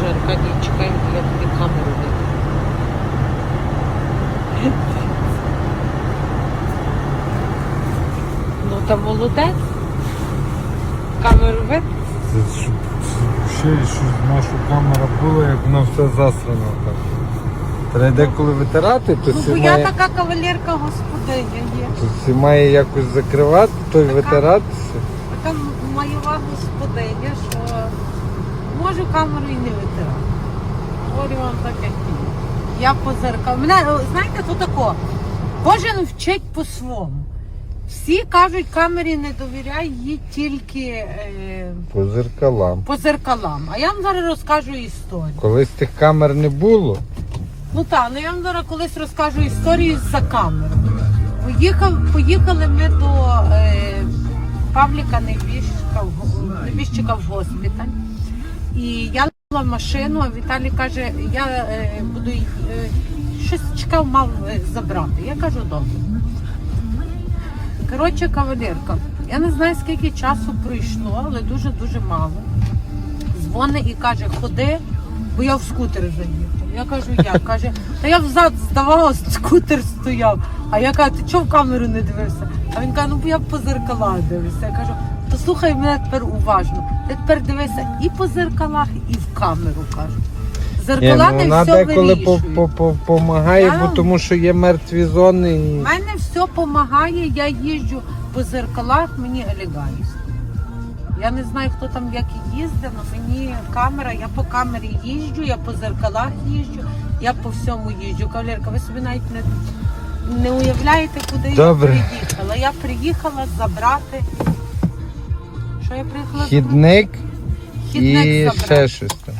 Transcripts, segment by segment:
каже Аркадій, чекай, я тобі камеру дам. Ну та молодець. Камеру вид. Це щоб ще щоб наша камера була, як вона все засрано так. Треба деколи витирати, то Ну, бо я така кавалерка господиня є. то всі має якось закривати, то й Така. витиратися. Така майова господиня, що можу камеру і не витирати. Говорю вам так, як є. Я позеркала. Мене, знаєте, то тако. Кожен вчить по-своєму. Всі кажуть, камері не довіряй, їй тільки е, По зеркалам. по зеркалам. А я вам зараз розкажу історію. Колись тих камер не було. Ну так, ну я вам зараз колись розкажу історію за камеру. Поїхав, поїхали ми до е, Павліка Небіжчика, в го- в госпіталь. І я була машину, а Віталій каже, я е, буду е, щось чекав, мав е, забрати. Я кажу, добре. Коротше, кавалерка, я не знаю, скільки часу пройшло, але дуже-дуже мало. Дзвонить і каже, ходи, бо я в скутер заїхав. Я кажу, як? Каже, та я взад здавала, скутер стояв. А я кажу, ти чого в камеру не дивився? А він каже, ну бо я по зеркалах дивився. Я кажу, то слухай мене тепер уважно. Ти тепер дивися і по зеркалах, і в камеру кажу. Зеркала ну, не вона все деколи по- вирішують. по- по- помагає, бо тому що є мертві зони. У І... мене все допомагає, я їжджу по зеркалах, мені елегантно. Я не знаю, хто там як їздить, але мені камера, я по камері їжджу, я по зеркалах їжджу, я по всьому їжджу. Кавалерка, ви собі навіть не, не уявляєте, куди Добре. я приїхала. Я приїхала забрати. Що я приїхала? Хідник Хідник і забрати. ще щось там.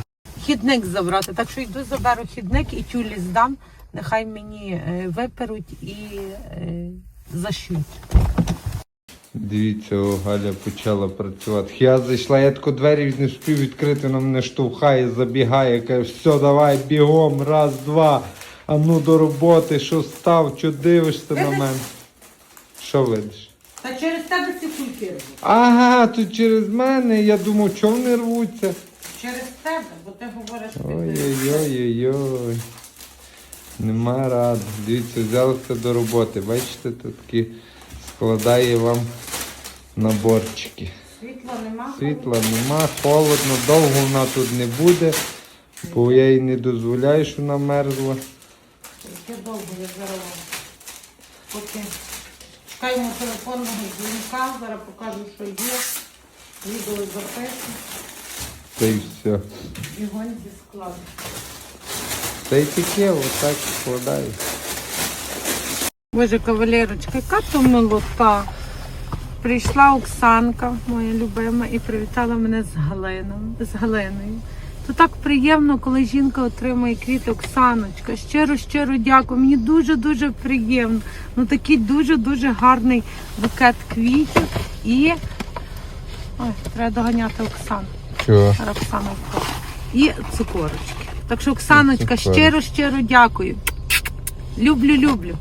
Хідник забрати. Так що йду заберу хідник і тюлі здам. Нехай мені е, виперуть і е. Дивіться, о, Галя почала працювати. Я зайшла, я тако двері не встиг відкрити, вона мене штовхає, забігає, каже, все, давай бігом, раз, два. А ну до роботи, що став, що дивишся на мене? Що видиш? Та через тебе ці кульки рвуть. Ага, тут через мене. Я думав, чого вони рвуться? Через тебе, бо ти говориш під Ой-ой-ой-ой. Нема ради. Дивіться, взялися до роботи. Бачите, тут такі складає вам наборчики. світла нема. Світла нема, холодно, довго вона тут не буде, бо я їй не дозволяю, що вона мерзла. Яке довго я зараз. Поки чекаємо телефонного дзвінка, зараз покажу, що є. Відео записую Та й все. і гонь зі складу. Та й таке, отак складаю. Боже, кавалерочка, яка то милота. Прийшла Оксанка, моя любима, і привітала мене з Галином, з Галиною. То так приємно, коли жінка отримує квіти Оксаночка. Щиро, щиро дякую. Мені дуже-дуже приємно. Ну такий дуже-дуже гарний букет квітів. І ой, треба доганяти Оксану. Чого? Оксана. І цукорочки. Так що, Оксаночка, щиро, щиро дякую. Люблю, люблю.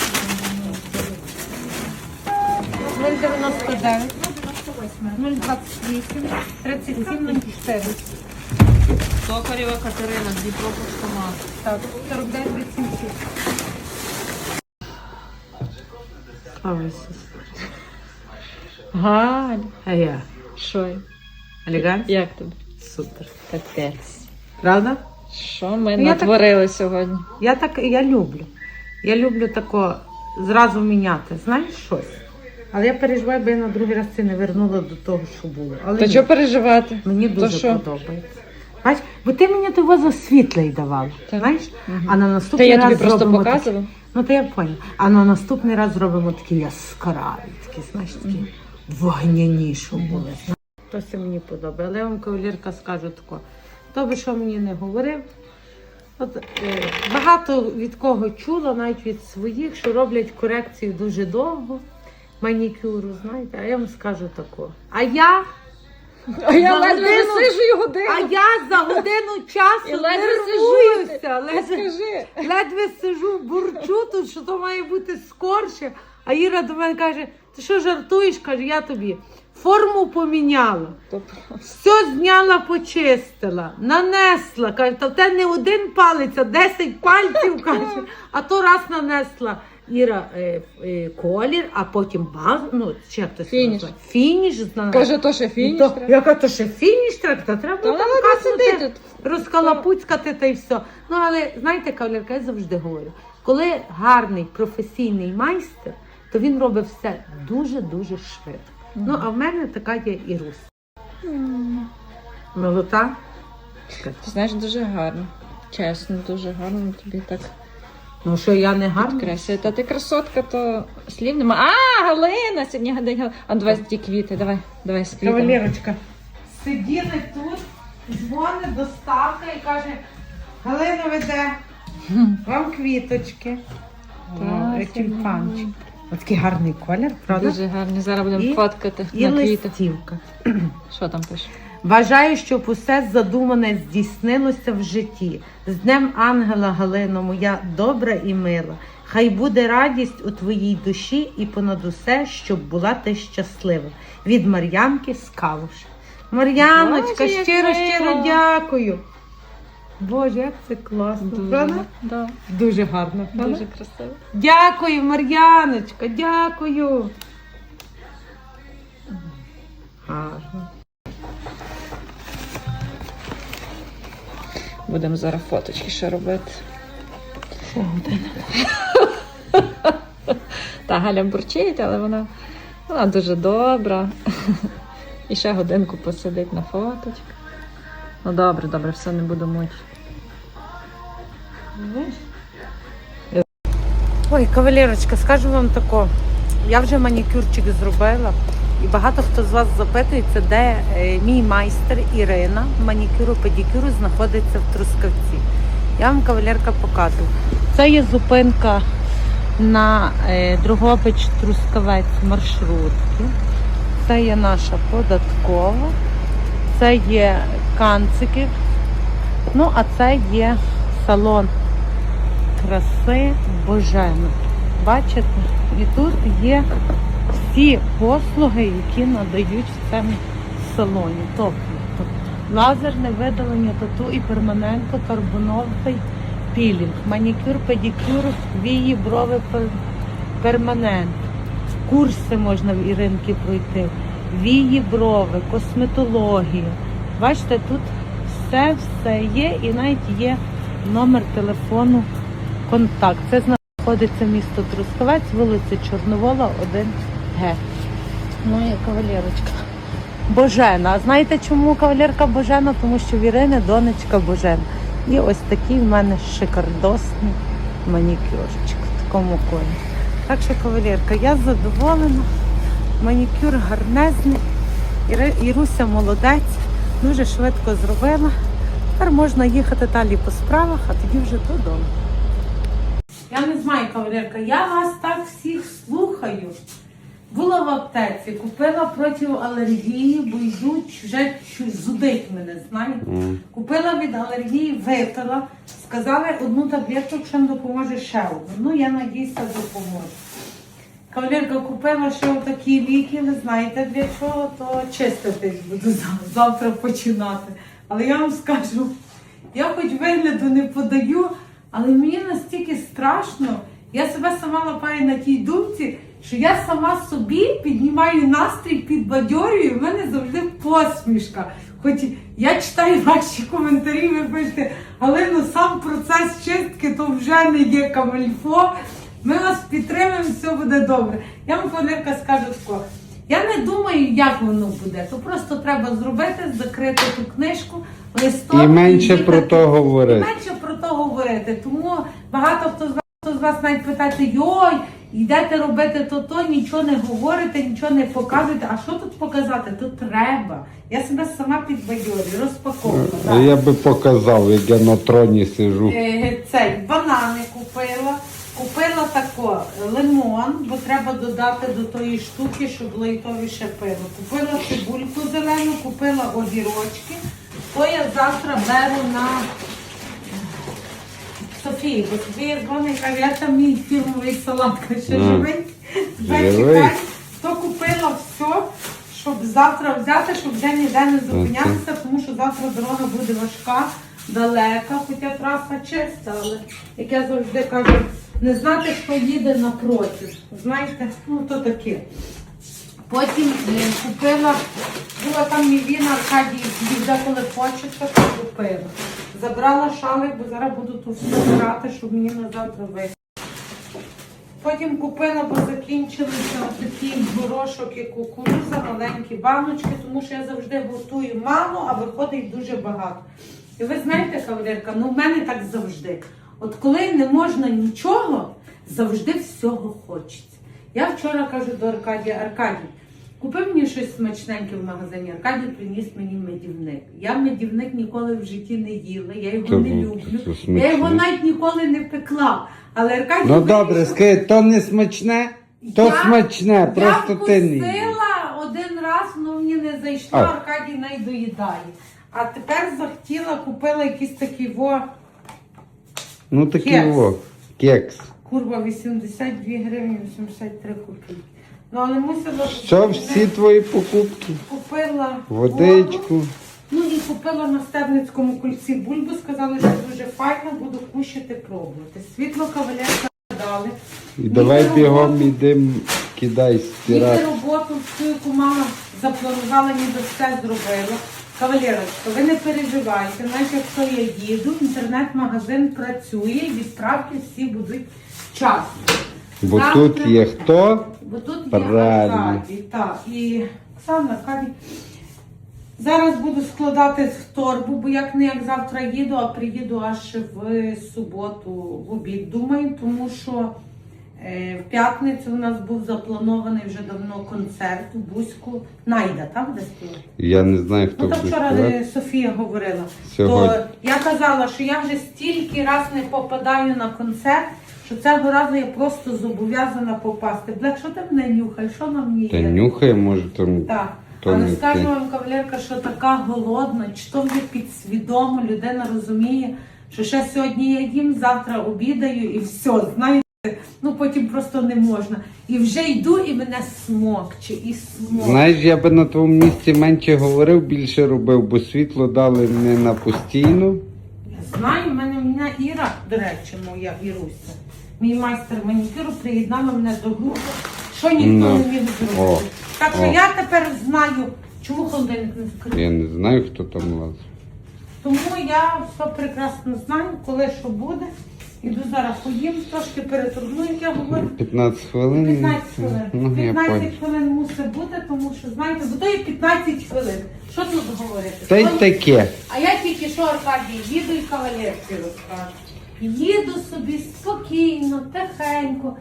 Нуль 99, 028, 37, 4. Токарєва Катерина, Дніпро поштомат. Так, 49, 37. Галь. А я. Що? Елегантно? Як тобі? Супер. Капець. Правда? Що ми Ну, я натворили сьогодні? Я так я люблю. Я люблю тако зразу міняти. Знаєш щось? Але я переживаю, бо я на другий раз це не вернула до того, що було. Але То ні, що переживати? мені То дуже що? подобається. Бач, бо ти мені того за світлий давала, Так. знаєш? А на Та наступний я раз тобі просто зробимо такі- показувала. Ну, то я поняла. А на наступний раз зробимо такі яскраві, такі, знаєш, такі вогняні, що були. То це мені подобає. Але я вам кавалерка скажу тако. Хто би що мені не говорив, От, е, багато від кого чула, навіть від своїх, що роблять корекцію дуже довго, манікюру, знаєте, а я вам скажу тако. А я, А я За ледве годину- висижую годину. а я за годину І часу ледве нервуюся, сижу. ледве, Скажи. ледве сижу, бурчу тут, що то має бути скорше. А Іра до мене каже: ти що жартуєш? Каже, я тобі форму поміняла. То Все зняла, почистила, нанесла. Каже, та в тебе не один палець, а 10 пальців, каже. А то раз нанесла Іра е, е, колір, а потім базу, ну, чи як то це Фініш. називає? Фініш знає. Каже, то ще фініш. То, треба. яка то ще фініш треба, то треба Та там вона каснути, тут. розкалапуцькати та й все. Ну, але знаєте, кавалерка, я завжди говорю, коли гарний професійний майстер, то він робить все дуже-дуже швидко. Ну, а в мене така є і Рус. Молота. Ти знаєш, дуже гарно. Чесно, дуже гарно тобі так Ну що я не гарна? красиво. Та ти красотка, то слів нема. А, Галина, сьогодні гадай Галина. А давай ті квіти, давай, давай з квітами. Кавалерочка. Сиділи тут, дзвонить доставка і каже, Галина веде, вам квіточки. О, тюльпанчик. Ось такий гарний колір, правда? Дуже гарні. Зараз будемо І- фоткати І на квіти. листівка. Що там пише? Бажаю, щоб усе задумане здійснилося в житті. З Днем Ангела Галино, моя добра і мила. Хай буде радість у твоїй душі і понад усе, щоб була ти щаслива. Від Мар'янки з Калуш. Мар'яночка, Боже, щиро, щиро дякую. Боже, як це класно, правда? да, Дуже гарно, правда? дуже красиво. Дякую, Мар'яночка, дякую. Гарно. Будемо зараз фоточки ще робити. Та Галя бурчить, але вона, вона дуже добра. І ще годинку посидить на фоточках. Ну добре, добре, все не буду мучити. Ой, кавалерочка, скажу вам тако. Я вже манікюрчик зробила, і багато хто з вас запитується, де е, мій майстер Ірина манікюру педикюру знаходиться в Трускавці. Я вам кавалерка показую. Це є зупинка на е, Другобич Трускавець маршрутки. Це є наша податкова, це є канцики. Ну, а це є салон краси Божена. Бачите? І тут є всі послуги, які надають в цьому салоні. Тобто лазерне видалення тату і перманентно карбоновий пілінг, манікюр, педикюр, вії, брови, перманент. Курси можна в Іринки пройти. Вії, брови, косметологія. Бачите, тут все все є і навіть є номер телефону контакт. Це знаходиться місто Трускавець, вулиця Чорновола, 1Г. Ну і кавалерочка. Божена. А знаєте чому кавалерка Божена? Тому що в Ірини донечка Божена. І ось такий в мене шикардосний манікюрчик в такому колі. Так що, кавалерка, я задоволена. Манікюр гарнезний. Іруся молодець, дуже швидко зробила. Тепер можна їхати далі по справах, а тоді вже додому. Я не знаю, кавалерка, я вас так всіх слухаю. Була в аптеці, купила проти алергії, бо йдуть вже зудить мене, знаєте. Купила від алергії, випила, сказали одну таблетку, не допоможе ще одну. Ну, я надіюся, допоможе. Кавалерка купила ще такі ліки, не знаєте для чого, то чиститись буду завтра починати. Але я вам скажу, я хоч вигляду не подаю, але мені настільки страшно, я себе сама лапаю на тій думці, що я сама собі піднімаю настрій, підбадьорюю, в мене завжди посмішка. Хоч я читаю ваші коментарі, ви пишете, але ну сам процес чистки то вже не є камельфо. Ми вас підтримуємо, все буде добре. Я вам Валерка скажу тако. Я не думаю, як воно буде. То просто треба зробити, закрити ту книжку, листок. І менше їхати. про то І менше про то говорити. Тому багато хто з вас, хто з вас навіть питається, йой, йдете робити то, то нічого не говорите, нічого не показуєте. А що тут показати? Тут треба. Я себе сама підбадьорюю, розпаковка. А я би показав, як я на троні сижу. Е, Цей банани купила. Купила тако лимон, бо треба додати до тої штуки, щоб лайтовіше пиво. Купила цибульку зелену, купила огірочки. То я завтра беру на Софії, бо Софія дзвонить каже, я там мій фірмовий салат ще Мгм. живенький. Живий. чекай, то купила все, щоб завтра взяти, щоб вже ніде не зупинятися, тому що завтра дорога буде важка, далека, хоча траса чиста, але як я завжди кажу, не знати, хто їде напроти. Знаєте, ну то таке. Потім е, купила, була там Мівіна Аркадій, коли хочеться, то купила. Забрала шалик, бо зараз буду тут все брати, щоб мені на завтра вийти. Потім купила, бо закінчилися такі горошок і кукуруза, маленькі баночки, тому що я завжди готую мало, а виходить дуже багато. І ви знаєте, кавалерка, ну в мене так завжди. От коли не можна нічого, завжди всього хочеться. Я вчора кажу до Аркадія, Аркадій, купи мені щось смачненьке в магазині. Аркадій приніс мені медівник. Я медівник ніколи в житті не їла, я його Та не ну, люблю. це Я його навіть ніколи не пекла. Але Аркадій Ну добре, скажи, то не смачне, то Я- смачне, просто я ти не. їш. вкусила один раз, ну мені не зайшло, А. Аркадій не доїдає. А тепер захотіла, купила якісь такі во, Ну такий Кекс. о, кекс. курва 82 гривні 83 копійки. Ну але мусила Що всі твої покупки? купила воду, Водичку. ну і купила на стерницькому кульці бульбу, сказали, що дуже файно, буду кушати, пробувати. Світло кавалерка дали. І давай бігом ідем, кидай стирати. роботу всю, яку мама запланувала, ніби все зробила. Кавалерочка, ви не переживайте, навіть якщо я їду, інтернет-магазин працює, і відправки всі будуть вчасно. Бо Завтра- тут є хто? Бо тут є Правильно. Аркадій, так. І Оксана Аркадій. Зараз буду складати в торбу, бо як не як завтра їду, а приїду аж в суботу в обід. Думаю, тому що е, в п'ятницю у нас був запланований вже давно концерт у Бузьку. Найда, там де співає? Я не знаю, хто Ну, буде вчора співати. е, Софія говорила. Сьогодні. То я казала, що я вже стільки раз не попадаю на концерт, що цього разу я просто зобов'язана попасти. Блек, що ти мене нюхаєш? Що на мені Та є? нюхає, може там. Так. то Але не скажу ти. вам, кавалерка, що така голодна, чи то вже підсвідомо людина розуміє, що ще сьогодні я їм, завтра обідаю і все, знаєте, ну потім просто не можна. І вже йду, і мене смокче, і смокче. Знаєш, я би на твоєму місці менше говорив, більше робив, бо світло дали не на постійну. Я знаю, в мене в мене Іра, до речі, моя Іруся, мій майстер манікюру приєднала мене до групи, що ніхто Ну, не міг о, зробити. Так що о. я тепер знаю, чому холодильник не закритий. Я не знаю, хто там лазить. Тому я все прекрасно знаю, коли що буде. Іду зараз поїм, трошки переторгну, як я говорю. 15 хвилин. 15 хвилин. Ну, я 15 понял. хвилин мусить бути, тому що знаєте, бо то є 15 хвилин. Що тут говорити? Та й таке. А я тільки що Аркадій, їду і кавалерці розкажу. Їду собі спокійно, тихенько.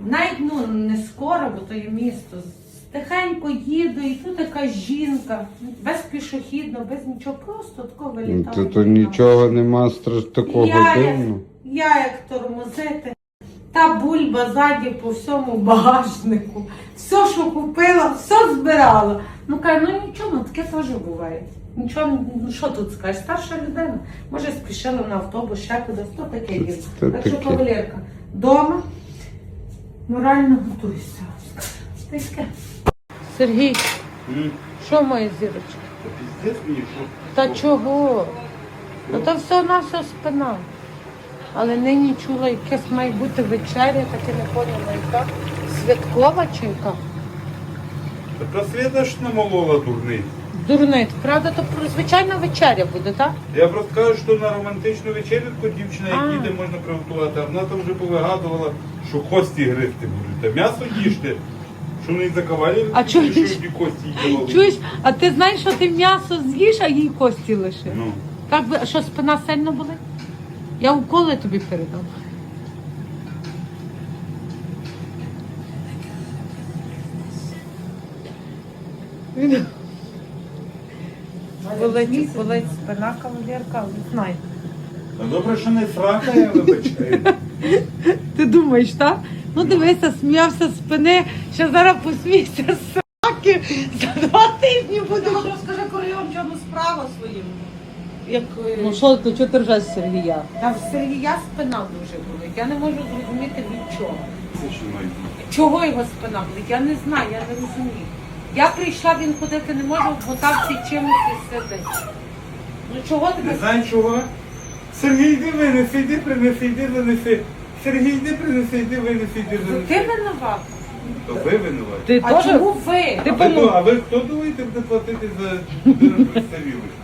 Навіть ну не скоро, бо то є місто. Тихенько їду, і тут така жінка, без пішохідного, без нічого, просто тако Ну, вилітає. То, то нічого нема страш такого Я дивного. я як тормозити, та бульба ззаді по всьому багажнику. Все, що купила, все збирала. Ну каже, ну нічого, ну таке теж буває. Нічого, ну що тут скажеш? Старша людина. Може, спішила на автобус, ще кудись, то таке є. Це Так що, таке. кавалерка, вдома морально готуйся. Таке. Сергій, що моя зірочка? Пиздец мені, що Та чого? Ну то все на все спина. Але нині чула, якась має бути вечеря, так і не поняла, яка святкова чи яка? світа ж намолола дурний. Дурнит, правда, то про- звичайна вечеря буде, так? Я просто кажу, що на романтичну вечерятку дівчина, А. як їде, можна приготувати, а вона там вже повигадувала, що кості гризти будуть. Та м'ясо їжте, що вони за А чуєш? що ті кості їдали. Чуєш, а ти знаєш, що ти м'ясо з'їш, а їй кості лише. Ну, Так би, а що спина сильно болить? Я уколи тобі передам. Болить, болить спина кавалерка, але знай. а добре, що не срака, я вибачаю. Ти думаєш, так? Ну дивися, сміявся з спини, ще зараз посмійся з сраки, за два тижні буде. Розкажи корейом, чому справа своїм. Як, е, Ну що ти, чого ти ржеш Сергія? Та в Сергія спина дуже болить. Я не можу зрозуміти від чого. Чого його спина болить? Я не знаю, я не розумію. Я прийшла, він ходити не може, в мотавці чимось і сидить. Ну чого ти Не тебе? знаю чого. Сергій, йди винеси, йди принеси, йди винеси. Сергій, йди принеси, йди винеси, йди Ну, Ти винеси. винуват. То ви винуваті. Ти А теж? чому ви? Ти А ви, хто- а ви хто думаєте буде платити за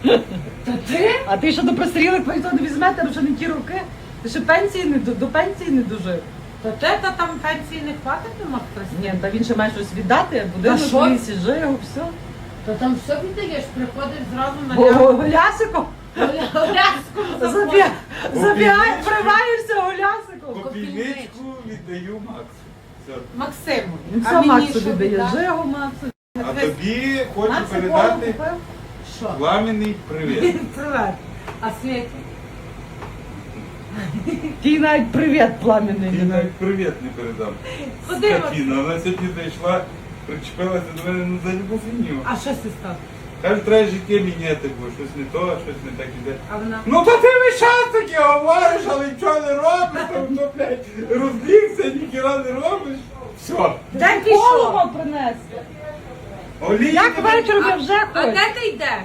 за? Та ти? А ти ще до прострілих ніхто не візьме, тебе ще не ті роки. Ти ще пенсії не до, до пенсії не дожив. Та те, та там пенсії не хватить нема хтось. Ні, та він ще має щось віддати, будинок що? в лісі, жив, все. Та там все віддаєш, приходиш зразу на Го- лягу. го- Голясиком забіг, забігає, вриваєшся голясиком. Копійничку віддаю Максу. Все. Максиму. Він А все Максу що віддає, віддаш? Жигу Максу. А тобі хочу Максу передати купив. Що? пламенний привіт. Привет. А Світі? Ті навіть привіт пламенний. Ти навіть привіт не передав. Куди Скотіна, вона сьогодні зайшла, причепилася до мене ну, за любу фігню. А що ти став? Каже, треба життя міняти, бо щось не то, щось не так іде. А вона? Ну то ти весь час таке говориш, але нічого не робиш, там, то, блядь, розлігся, ніхіра не робиш. Все. Де Голова принесли. Олій, Як вечором я вже А де ти йдеш?